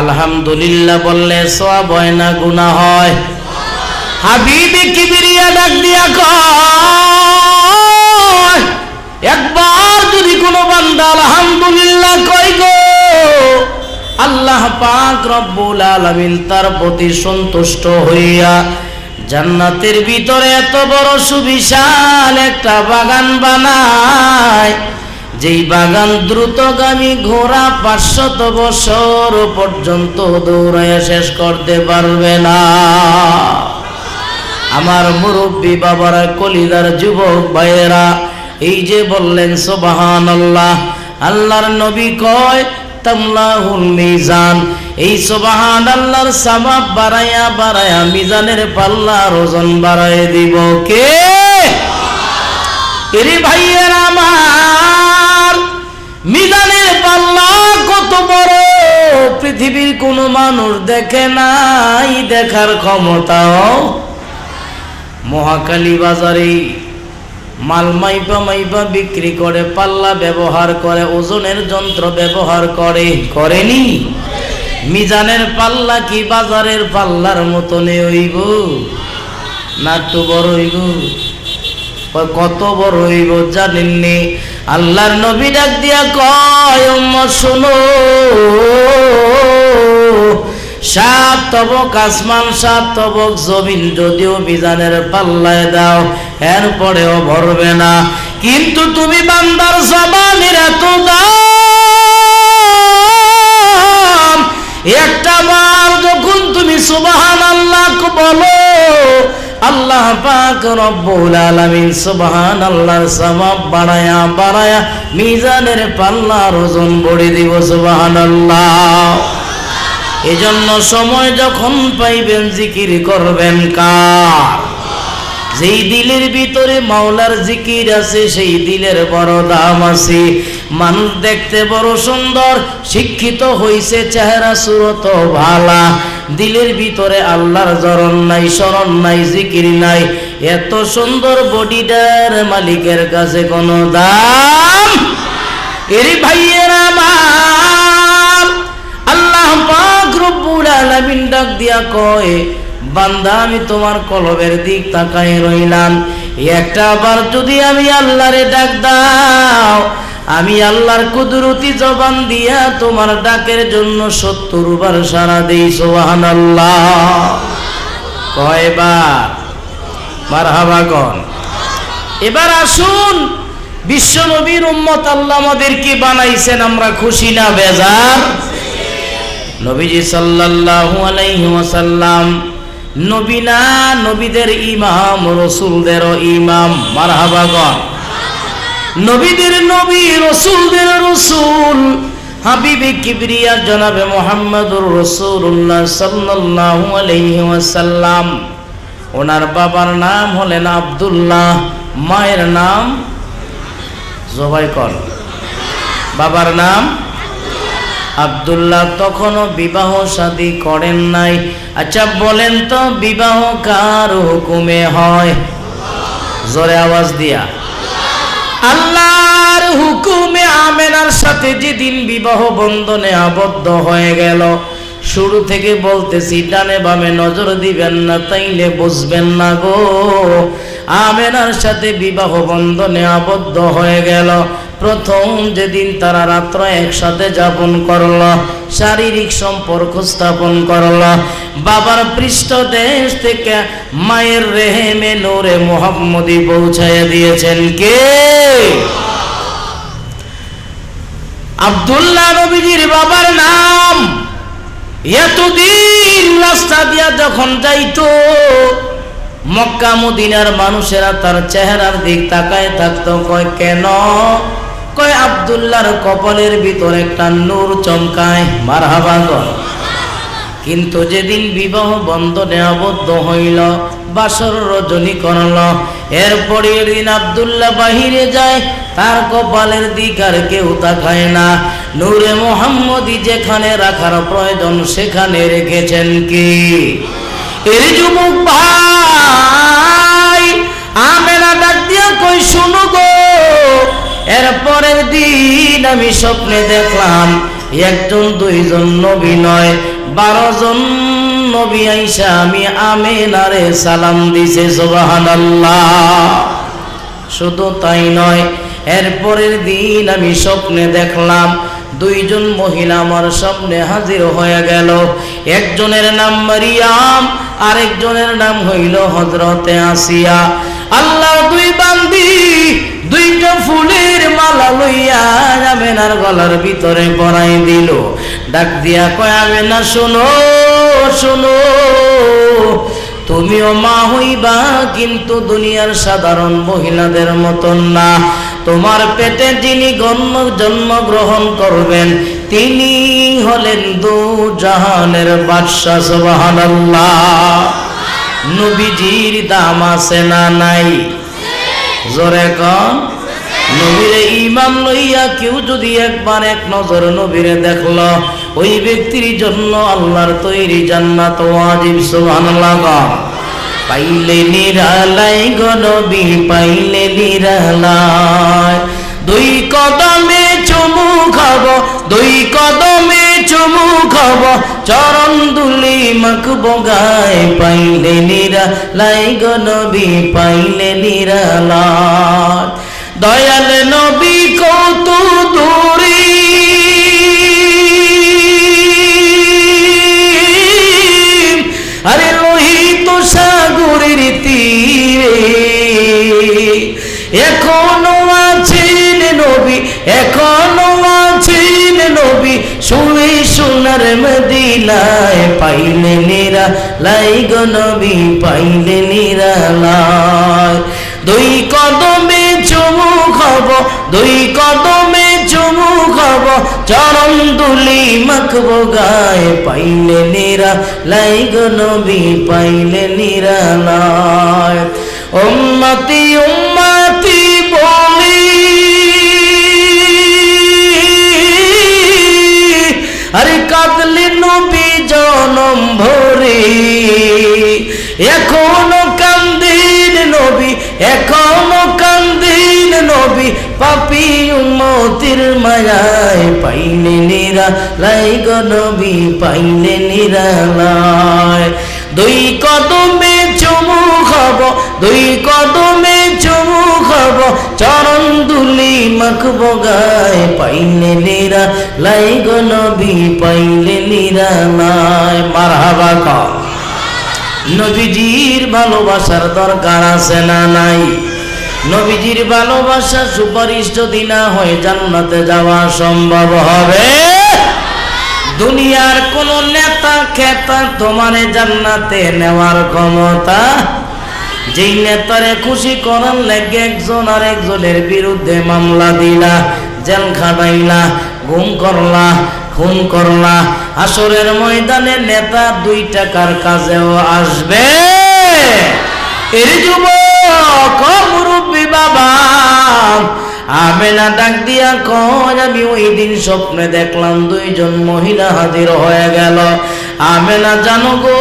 আলহামদুলিল্লাহ বললে সব হয় না, গুনাহ হয়। হাবিবি কিবিরিয়া ডাক দিয়া কয়, একবার যদি কোনো বান্দা আলহামদুলিল্লাহ কই গো, আল্লাহ পাক রব্বুল আলামিন তার প্রতি সন্তুষ্ট হইয়া জান্নাতের ভিতরে এত বড় সুবিশাল একটা বাগান বানায় যেই বাগান দ্রুতগামী ঘোড়া পাঁচশত বছর পর্যন্ত দৌড়াইয়া শেষ করতে পারবে না। আমার মুরব্বী বাবারা কলিদার যুবক ভাইয়েরা, এই যে বললেন সোবাহান আল্লাহ আল্লাহর নবী কয় মিজান। এই সোবাহান আল্লাহর বাড়াইয়া বাড়াইয়া মিজানের পাল্লার ওজন বাড়াই দিব কে? ভাইয়েরা আমার মানুষ দেখে নাই, দেখার ক্ষমতাও। মহাকালী বাজারে মাল মাইপা মাইপা বিক্রি করে, পাল্লা ব্যবহার করে, ওজনের যন্ত্র ব্যবহার করে, করেনি? মিজানের পাল্লা কি বাজারের পাল্লার মতনে হইব? না একটু বড় হইব? কত বড় হইব জানেননি আল্লাহর নবী ডাক দিয়া কয় শোনো সাত তবক আসমান, সাত তবক জমিন, যদিও বিজানের পাল্লায় দাও, এরপরেও ভরবে না। কিন্তু তুমি বান্দার জবানের এত দাম, একটা বার যখন তুমি সুবাহান আল্লাহ বলো, আল্লাহ পাক রব্বুল আলামিন সুবহান আল্লাহর সওয়াব বাড়ায়া বাড়ায়া মিজানের পাল্লার ওজন বড়ে দিব সুবহানাল্লাহ। এজন্য সময় যখন পাইবেন, জিকির করবেন কার? যেই দিলের ভিতরে মাওলার জিকির আছে, সেই দিলের বড় দাম আছে। মানুষ দেখতে বড় সুন্দর, শিক্ষিত হইছে, চেহারা সুরত ভালা। দিলের ভিতরে আল্লাহর জরন নাই স্মরণ নাই, জিকির নাই। এত সুন্দর বডিটার মালিকের কাছে কোনো দাম? এরি ভাইয়ের আমার, আল্লাহ আমি তোমার কলবের দিক তাকায় রইলাম। একটা বার যদি আমি আল্লাহরে ডাক দাও, আমি আল্লাহর কুদরতি জবান দিয়া তোমার ডাকের জন্য সত্তর বার সারা সোহান আল্লাহ এবার আসুন বিশ্ব নবীর উম্মত আল্লাহ আমাদেরকে বানাইছেন, আমরা খুশি না, বেজার? নবীজি সাল্লাল্লাহু আলাইহি ওয়াসাল্লাম নবী না নবীদের ইমাম, রসুলদেরও ইমাম মারহাবাগন নবীদের নবী, রসুলদের রসুল। হাবিবি কিবরিয়া জনাবে মোহাম্মদুর রসুল্লাহ সাল্লাল্লাহু আলাইহি ওয়াসাল্লাম। ওনার বাবার নাম হলেন আব্দুল্লাহ, মায়ের নাম জবাই কর বাবার নাম আব্দুল্লাহ তখনও বিবাহ শাদী করেন নাই। আচ্ছা বলেন তো, বিবাহ কার হুকুমে হয়? জোরে আওয়াজ দিয়া। আল্লাহর হুকুমে আমেনার সাথে যেদিন বিবাহ বন্ধনে আবদ্ধ হয়ে গেল, শুরু থেকে বলতেছি, ডানে বামে নজর দিবেন না, তাইলে বুঝবেন না গো। আমেনার সাথে বিবাহ বন্ধনে আবদ্ধ হয়ে গেল। প্রথম যেদিন তারা রাত্র একসাথে যাপন করল, শারীরিক সম্পর্ক স্থাপন করল। বাবার পৃষ্ঠদেশ থেকে মায়ের রেহেমে নোরে মোহাম্মদী পৌঁছাইয়া দিয়েছেন কে? আব্দুল্লাহ নবীজির বাবার নাম। এতদিন রাস্তা দিয়া যখন যাইতো মক্কা মদিনার মানুষেরা তার চেহারার দিক তাকায় থাকতো, কয়, কেন? কয়, আবদুল্লাহর কপালের ভিতর একটা নূর চমকায়। মারহাবাগন কিন্তু যেদিন বিবাহ বন্ধনে আবদ্ধ হইল, বাসর রজনী করল। এরপরে দিন আবদুল্লাহ বাহিরে যায়, তার কপালের দিক আর কেউ তাকায় না। নূরে মোহাম্মদী যেখানে রাখার প্রয়োজন সেখানে রেখেছেন কি? এর যুবক ভাই আমেনা ডাক দিয়া কই শুনো গো। এরপরের দিন আমি স্বপ্নে দেখলাম, একজন, দুইজন নবী নয়, বারো জন নবী আইসা আমি আমেনারে সালাম দিছে, সুবহানাল্লাহ। শুধু তাই নয় এরপরের দিন আমি স্বপ্নে দেখলাম, দুইজন মহিলা আমার স্বপ্নে হাজির হয়ে গেল। একজনের নাম মারিয়াম আরেকজনের নাম হইল হজরতে আসিয়া। আল্লাহ দুই বান্দি, দুইটা ফুলের মালা লইয়া আমেনার গলার ভিতরে পরাই দিল। ডাক দিয়া কয় আমেনা শোনো শোনো, তুমিও মা হইবা, কিন্তু দুনিয়ার সাধারণ মহিলাদের মতন না। তোমার পেটে যিনি গণ্য জন্মগ্রহণ করবেন তিনি হলেন দু জাহানের বাদশাহ, সুবহানাল্লাহ। নবীজির দাম আছে না নাই? জোরে কন। নবীরে ইমান লইয়া কেউ যদি একবার এক নজর নবীরে দেখল, ওই ব্যক্তির জন্য আল্লাহর তৈরি জান্নাত ওয়াজিব, সুবহানাল্লাহ কন। পাইলে নিরালাই গনবী পাইলে নিরালাই। কদমে চুমু খাব, চরণ দুলি মাখব, গায় পাইলে নিরালাই গনবী পাইলে নিরালাই দয়াল নবী কত দূরী আরে লোহিত সাগরের তীরে। এখনও আছেন নবী, এখনও নবী শুয়ে সোনার মদিনায় পাইলে নিরা লাই গো নবী, পাইলে নিরা দুই কদমে চুমু খাব, দুই কদমে চুমু খাব, চরণ দুলি মাখব গায়ে, পাইলে নিরা লাই গো নবী, পাইলে নিরা লাই। উম্মতি উম্মতি জনম ভরে। এখনও কান্দিন নবী, এখনও কান্দিন নবী, পাপি উম্মতির মায়ায় পাইলে নিরা লাই গো নবী, পাইলে নিরা লাই দুই কদমে চুমু খাব, দুই কদমে চুমু খাব দুলি মাখব গায় পাইলে নিরা লাই গো নবী, পাইলে নিরা নাই। মারহাবা কা। নবীজির ভালোবাসার দরকার আছে না নাই? নবীজির ভালোবাসা সুপারিশ যদি না হয়, জান্নাতে যাওয়া সম্ভব হবে? দুনিয়ার কোন নেতা খেতা তোমার জান্নাতে নেওয়ার ক্ষমতা যেই নেতারে খুশি করার লেগে একজন আর একজনের বিরুদ্ধে মামলা দিলা জেল খাটাইলা ঘুম করলা, খুন করলা। আসরের ময়দানে নেতা দুই টাকার কাজেও আসবে। এর যুবক মুরব্বী বাবা, আমেনা ডাক দিয়া কয়, আমি ওই দিন স্বপ্নে দেখলাম দুইজন মহিলা হাজির হয়ে গেল। আমেনা জানো গো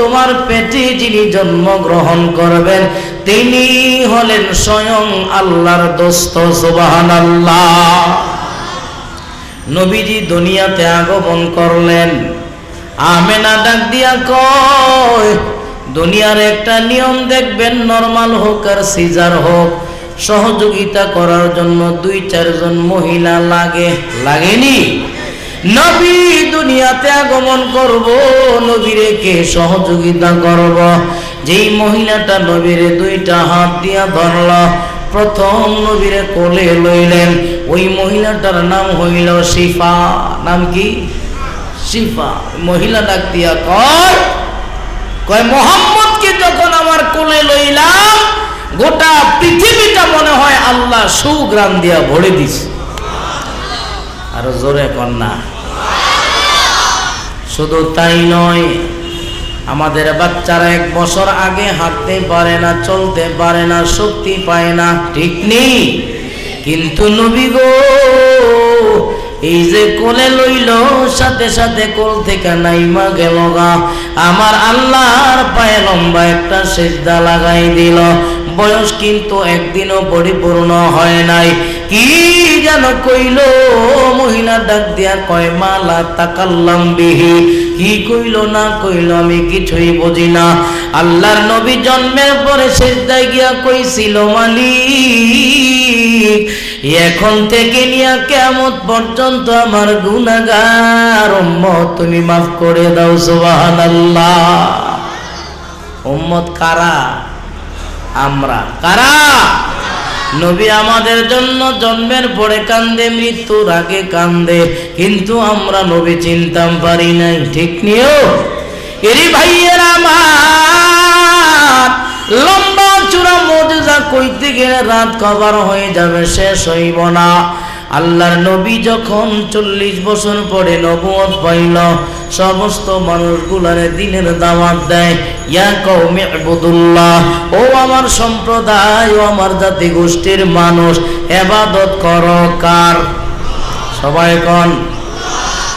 তোমার পেটে যিনি জন্মগ্রহণ করবেন, তিনি হলেন স্বয়ং আল্লাহর দোস্ত সুবাহান আল্লাহ নবীজি দুনিয়াতে আগমন করলেন। আমেনা ডাক দিয়া কয়, দুনিয়ার একটা নিয়ম দেখবেন, নর্মাল হোক আর সিজার হোক। সহযোগিতা করার জন্য দুই চারজন মহিলা লাগে। লাগেনি? নবী দুনিয়াতে আগমন করব, নবীরে কে সহযোগিতা করব? যেই মহিলাটা নবীরে দুইটা হাত দিয়া ধরল, প্রথম নবীরে কোলে লইলেন। ওই মহিলাটার নাম হইল শিফা। নাম কি? শিফা। মহিলা ডাক দিয়া কয় কয়, মোহাম্মদকে যখন আমার কোলে লইলাম, গোটা পৃথিবীটা মনে হয় আল্লাহ সুগ্রাম দিয়া ভরে দিস আরও জোরে কন্যা শুধু তাই নয়, আমাদের বাচ্চারা এক বছর আগে হাঁটতে পারে না, চলতে পারে না, শক্তি পায় না, ঠিক নেই কিন্তু নবী গো, এই যে কোলে লইল, সাথে সাথে কোল থেকে নাইমা গেল গা। আমার আল্লাহর পায়ে লম্বা একটা সেজদা লাগাই দিল। বয়স কিন্তু একদিনও পরিপূর্ণ হয় নাই। কি যেন কইল? মহিলা ডাক দিয়া কয়, মালা তাকাল্লাম বিহি। কি কইল না কইল আমি কিছুই বুঝি না। আল্লাহর নবী জন্মের পরে শেষদায় গিয়া কইছিল, মালিক, এখন থেকে নিয়া কেমন পর্যন্ত আমার উম্মত তুমি মাফ করে দাও, সুবহানাল্লাহ। উম্মত কারা? আমরা। কারা? নবী আমাদের জন্য জন্মের পরে কান্দে, মৃত্যুর আগে কান্দে। কিন্তু আমরা নবী চিনতাম পারি নাই, ঠিক নিয়েও? এরি ভাইয়ের আমার, লম্বা চূড়া মজুজা কইতে গেলে রাত কভার হয়ে যাবে, শেষ হইব না। আল্লাহর নবী যখন চল্লিশ বছর পরে নবুয়ত পাইল, সমস্ত মানুষগুলারে দিনের দাওয়াত দেয়, ইয়া কওমি ইবুদুল্লাহ, ও আমার সম্প্রদায়, ও আমার জাতি গোষ্ঠীর মানুষ, এবাদত কর। কার? সবাই কন?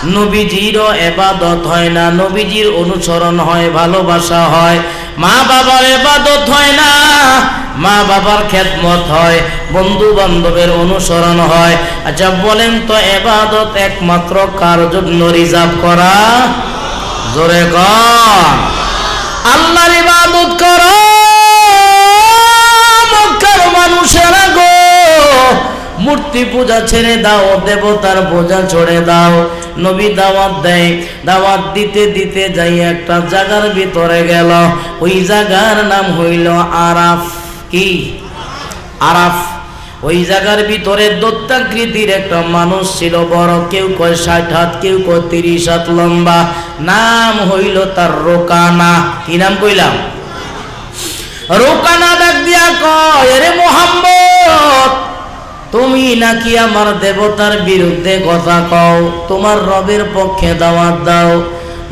নবীজিরও এবাদত হয় না, নবীজির অনুসরণ হয়, ভালোবাসা হয়। মা বাবার এবাদত হয় না মা বাবার খেদমত হয় বন্ধু বান্ধবের অনুসরণ হয়। আচ্ছা বলেন তো এবাদত একমাত্র কার জন্য রিজার্ভ করা? জোরে আল্লাহর ইবাদত করো মানুষেরা গো। মূর্তি পূজা ছেড়ে দাও, দেবতার পূজা ছড়ে দাও। নবী দাওয়াত দেয়, দাওয়াত দিতে দিতে যাই একটা জায়গার ভিতরে গেল। ওই জায়গার নাম হইল আরাফ। কি? আরাফ, ওই জায়গার ভিতরে দত্তাকৃতির একটা মানুষ ছিল বড়, কেউ কয় ষাট হাত, কেউ কয় তিরিশ হাত লম্বা। নাম হইল তার রোকানা। কি নাম কইলাম? রোকানা ডাক দিয়া কয় রে মোহাম্মদ, তুমি নাকি আমার দেবতার বিরুদ্ধে কথা কও, তোমার রবের পক্ষে দাওয়াত দাও।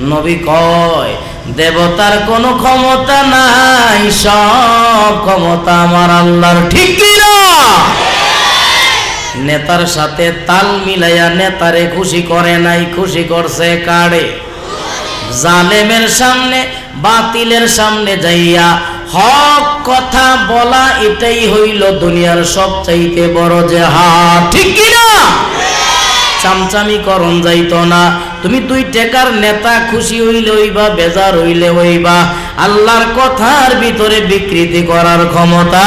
নবী কয়, দেবতার কোনো ক্ষমতা নাই, সব ক্ষমতা আমার আল্লাহর, ঠিক না নেতার সাথে তাল মিলাইয়া নেতারে খুশি করে নাই, খুশি করছে কারে? জালেমের সামনে, বাতিলের সামনে যাইয়া হক কথা বলা এটাই হইল দুনিয়ার সবচাইতে বড় জেহাদ, ঠিক কি না চামচামি করন যাইতো না তুমি দুই টেকার নেতা খুশি হইলে হইবা, বেজার হইলে হইবা। আল্লাহর কথার ভিতরে বিকৃতি করার ক্ষমতা।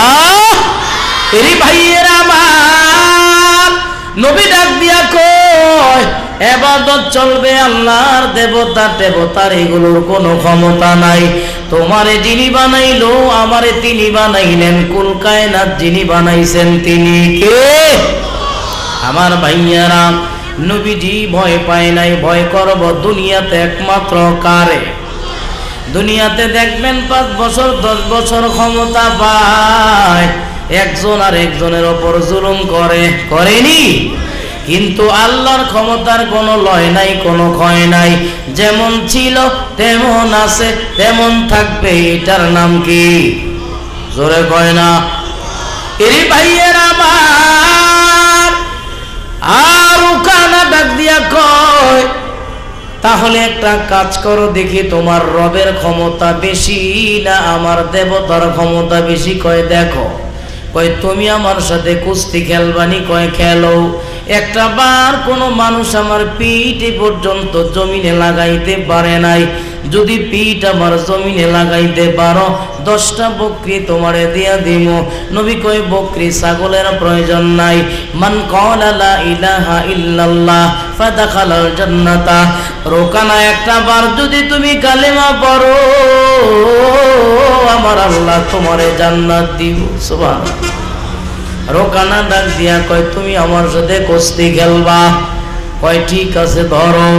এরি ভাইয়ের আমার, নবী ডাক দিয়া কয়, এবাদত চলবে আল্লাহর দেবতা, দেবতার এগুলোর কোনো ক্ষমতা নাই। তোমারে যিনি বানাইলো, আমারে তিনি বানাইলেন। কুল কায়নাত যিনি বানাইছেন তিনি কে? আমার ভাইয়ারা নবীজি ভয় পায় নাই, ভয় করব দুনিয়াতে একমাত্র কারে? দুনিয়াতে দেখবেন পাঁচ বছর, দশ বছর ক্ষমতা পায়। একজন আর একজনের ওপর জুলুম করে, করেনি? কিন্তু আল্লাহর ক্ষমতার কোনো লয় নাই, কোনো ক্ষয় নাই। যেমন ছিল, তেমন আছে, তেমন থাকবে, এটার নাম কি? জোরে কয় না। এরি ভাইয়ের আমার, আর দিয়া কয়, তাহলে একটা কাজ করো, দেখি তোমার রবের ক্ষমতা বেশি না আমার দেবতার ক্ষমতা বেশি। কয়, দেখো। কয়, তুমি আমার সাথে কুস্তি, খেলবানি, কয়, খেলো। একটা বার কোনো মানুষ আমার পিঠে পর্যন্ত জমিনে লাগাইতে পারে নাই। যদি পিঠ আমার জমিনে লাগাইতে পারো, দশটা বকরি তোমারে দিয়া দিব নবী কয়, বকরি ছাগলের প্রয়োজন নাই। মান ক্বালা লা ইলাহা ইল্লাল্লাহ, ফাদাখালাল জান্নাতা। রোকানা একটা বার যদি তুমি কালেমা পড়ো, আমার আল্লাহ তোমারে জান্নাত দিব। সুবহানাল্লাহ। রোকানা ডাক দিয়া কয়, তুমি আমার সাথে কুস্তি খেলবা। কয়, ঠিক আছে, ধরো।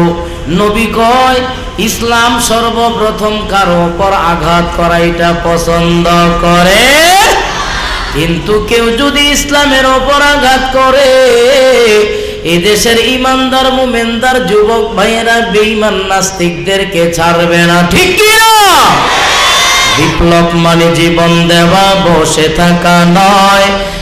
নবী কয়, ইসলাম সর্বপ্রথম কারও উপর আঘাত করা এটা পছন্দ করে। কিন্তু কেউ যদি ইসলামের ওপর আঘাত করে, এদেশের ইমানদার, মুমেনদার, যুবক ভাইয়েরা, বেঈমান নাস্তিকদেরকে ছাড়বে না। ঠিক কি না? বিপ্লব মানে জীবন দেওয়া বসে থাকা নয়।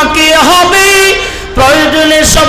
বাকি হবে। প্রয়োজনে সব